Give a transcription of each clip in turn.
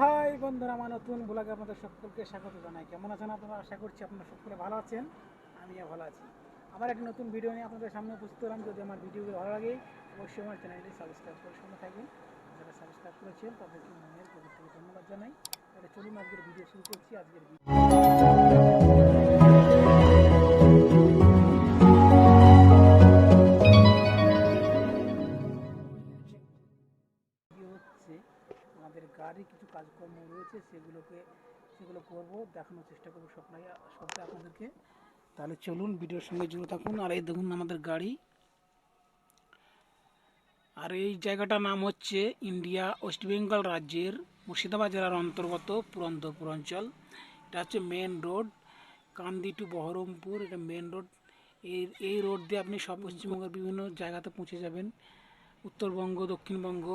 High বন্ধুরা, আমার নতুন ব্লগে আপনাদের সকলকে স্বাগত জানাই। কেমন আছেন আপনারা? আশা করছি আপনারা সকলে ভালো আছেন, আমিও ভালো আছি। আবার একটি নতুন ভিডিও নিয়ে আপনাদের সামনে উপস্থিত হলাম। যদি আমার ভিডিওগুলো ভালো লাগে, অবশ্যই আমার চ্যানেলটি সাবস্ক্রাইব করে সঙ্গে থাকবেন। যারা সাবস্ক্রাইব করেছেন, তাদেরকে মনের থেকে ধন্যবাদ জানাই। তাহলে চলুন আজকের ভিডিও শুরু করছি। আজকের ভিডিও আমাদের গাড়ি কিছু কাজকর্ম রয়েছে, সেগুলোকে, সেগুলো করব, দেখানোর চেষ্টা করব সবটাই, সবটা আপনাদেরকে। তাহলে চলুন, ভিডিওর সঙ্গে জুড়ে থাকুন, আর এই দেখুন আমাদের গাড়ি। আর এই জায়গাটার নাম হচ্ছে ইন্ডিয়া, ওয়েস্ট বেঙ্গল রাজ্যের মুর্শিদাবাদ জেলার অন্তর্গত পুরন্দরপুর অঞ্চল। এটা হচ্ছে main road, Kandi to Baharampur, এটা মেন রোড। এই এই রোড দিয়ে আপনি সব পশ্চিমবঙ্গের বিভিন্ন জায়গাতে পৌঁছে যাবেন। উত্তরবঙ্গ, দক্ষিণবঙ্গ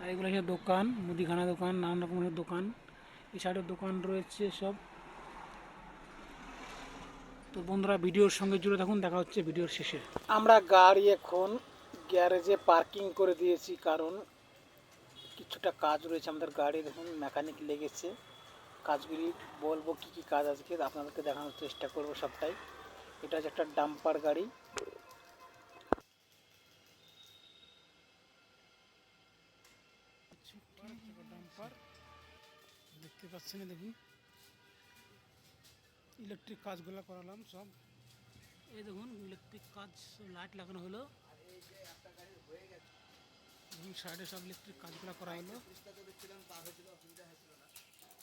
আর এগুলো হচ্ছে দোকান, মুদিখানা দোকান, নানান রকমের দোকান। এই সাইডে দোকান রয়েছে সব। তো বন্ধুরা, ভিডিওর সঙ্গে জুড়ে থাকুন, দেখা হচ্ছে ভিডিওর শেষে। আমরা গাড়ি এখন গ্যারেজে পার্কিং করে দিয়েছি, কারণ কিছুটা কাজ রয়েছে আমাদের গাড়ি দেখুন মেকানিক লেগেছে। কাজগুলি বলব কি কি কাজ আজকে, আপনাদেরকে দেখানোর চেষ্টা করব সবটাই। এটা হচ্ছে একটা ডাম্পার গাড়ি। দেখতে পাচ্ছেন না দেখুন। ইলেকট্রিক কাজগুলো করালাম সব। এই দেখুন ইলেকট্রিক কাজ লাইট লাগানো হলো। দেখুন সাইডে সব ইলেকট্রিক কাজগুলো করা হলো।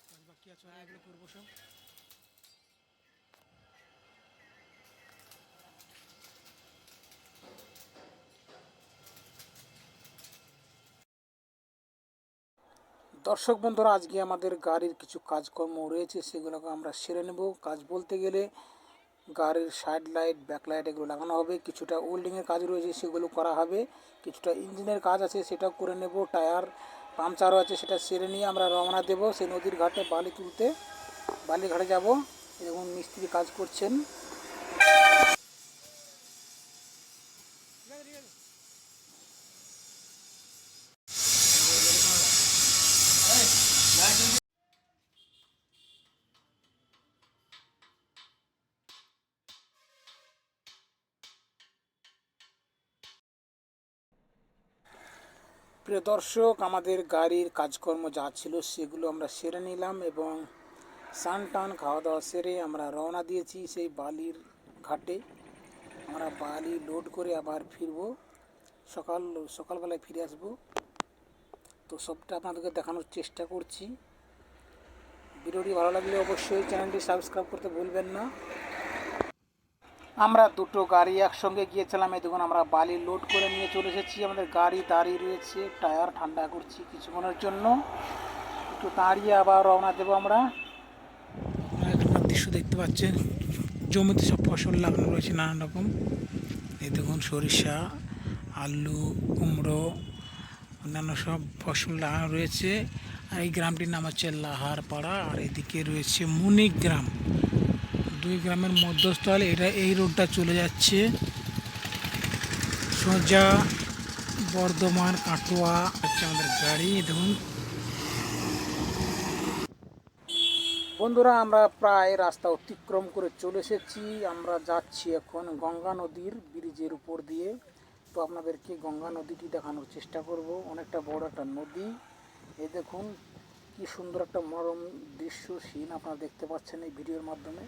কাজ বাকি আছে এগুলো করব সব। দর্শক বন্ধুরা, আজকে আমাদের গাড়ির কিছু কাজকর্ম রয়েছে, সেগুলোকে আমরা সেরে নেব। কাজ বলতে গেলে গাড়ির সাইড লাইট ব্যাক লাইট এগুলো লাগানো হবে। কিছুটা ওল্ডিংয়ের কাজ রয়েছে, সেগুলো করা হবে। কিছুটা ইঞ্জিনের কাজ আছে সেটাও করে নেব। টায়ার, পাংচারও আছে, সেটা সেরে নিয়ে আমরা রওনা দেব। সেই নদীর ঘাটে বালি তুলতে বালি ঘাটে যাব। দেখুন মিস্ত্রি কাজ করছেন। প্রিয় দর্শক, আমাদের গাড়ির কাজকর্ম যা ছিল সেগুলো আমরা সেরে নিলাম এবং স্নান টান খাওয়া দাওয়া সেরে আমরা রওনা দিয়েছি সেই বালির ঘাটে। আমরা বালি লোড করে আবার ফিরব। সকাল, সকালবেলায় ফিরে আসব। তো সবটা আপনাদেরকে দেখানোর চেষ্টা করছি। ভিডিওটি ভালো লাগলে অবশ্যই চ্যানেলটি সাবস্ক্রাইব করতে ভুলবেন না। আমরা দুটো গাড়ি একসঙ্গে গিয়েছিলাম, এই দেখুন আমরা বালি লোড করে নিয়ে চলে এসেছি। আমাদের গাড়ি দাঁড়িয়ে রয়েছে, টায়ার ঠান্ডা করছি কিছুক্ষণের জন্য। একটু দাঁড়িয়ে আবার রওনা দেবো আমরা। দৃশ্য দেখতে পাচ্ছেন, জমিতে সব ফসল লাগানো রয়েছে নানান রকম। এই দেখুন সরিষা, আলু, কুমড়ো, অন্যান্য সব ফসল লাগানো রয়েছে। আর এই গ্রামটির নাম হচ্ছে লাহারপাড়া, আর এদিকে রয়েছে মুনিক গ্রাম। দুই গ্রামের মধ্যস্থল, এটা এই রোডটা চলে যাচ্ছে। সোজা বর্ধমান, কাটোয়া, হচ্ছে আমাদের গাড়ি, দেখুন। বন্ধুরা, আমরা প্রায় রাস্তা অতিক্রম করে চলে এসেছি। আমরা যাচ্ছি এখন গঙ্গা নদীর ব্রিজের উপর দিয়ে। তো আপনাদেরকে গঙ্গা নদীটি দেখানোর চেষ্টা করব। অনেকটা বড় একটা নদী। এই দেখুন, কি সুন্দর একটা মনোরম দৃশ্য সিন আপনারা দেখতে পাচ্ছেন এই ভিডিওর মাধ্যমে।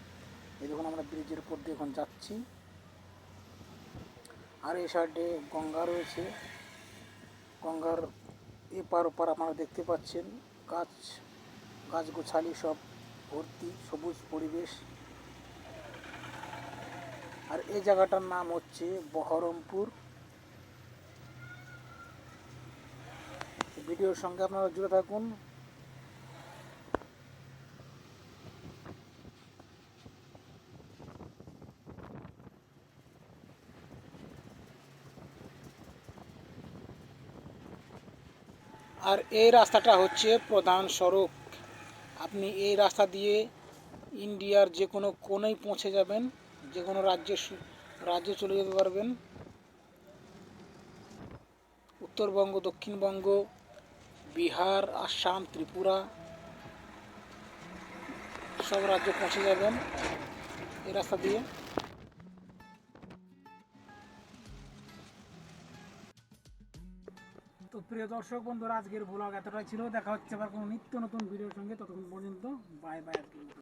এই দেখুন আমরা ব্রিজের উপর দিয়ে এখন যাচ্ছি। আর এই সাইডে গঙ্গা রয়েছে। গঙ্গার এপার ওপার আপনারা দেখতে পাচ্ছেন গাছ গাছ গোছালি সব ভর্তি, সবুজ পরিবেশ। আর এই জায়গাটার নাম হচ্ছে বহরমপুর। ভিডিওর সঙ্গে আপনারা জুড়ে থাকুন। আর এই রাস্তাটা হচ্ছে প্রধান সড়ক। আপনি এই রাস্তা দিয়ে ইন্ডিয়ার যে কোনো কোণেই পৌঁছে যাবেন যে কোনো রাজ্যে রাজ্যে চলে যেতে পারবেন। উত্তরবঙ্গ, দক্ষিণবঙ্গ, বিহার, আসাম, ত্রিপুরা, সব রাজ্যে পৌঁছে যাবেন এই রাস্তা দিয়ে। তো প্রিয় দর্শক বন্ধুরা, আজকের ব্লগ এতটাই ছিল। দেখা হচ্ছে আবার কোনো নিত্য নতুন ভিডিওর সঙ্গে। ততক্ষণ পর্যন্ত বাই বাই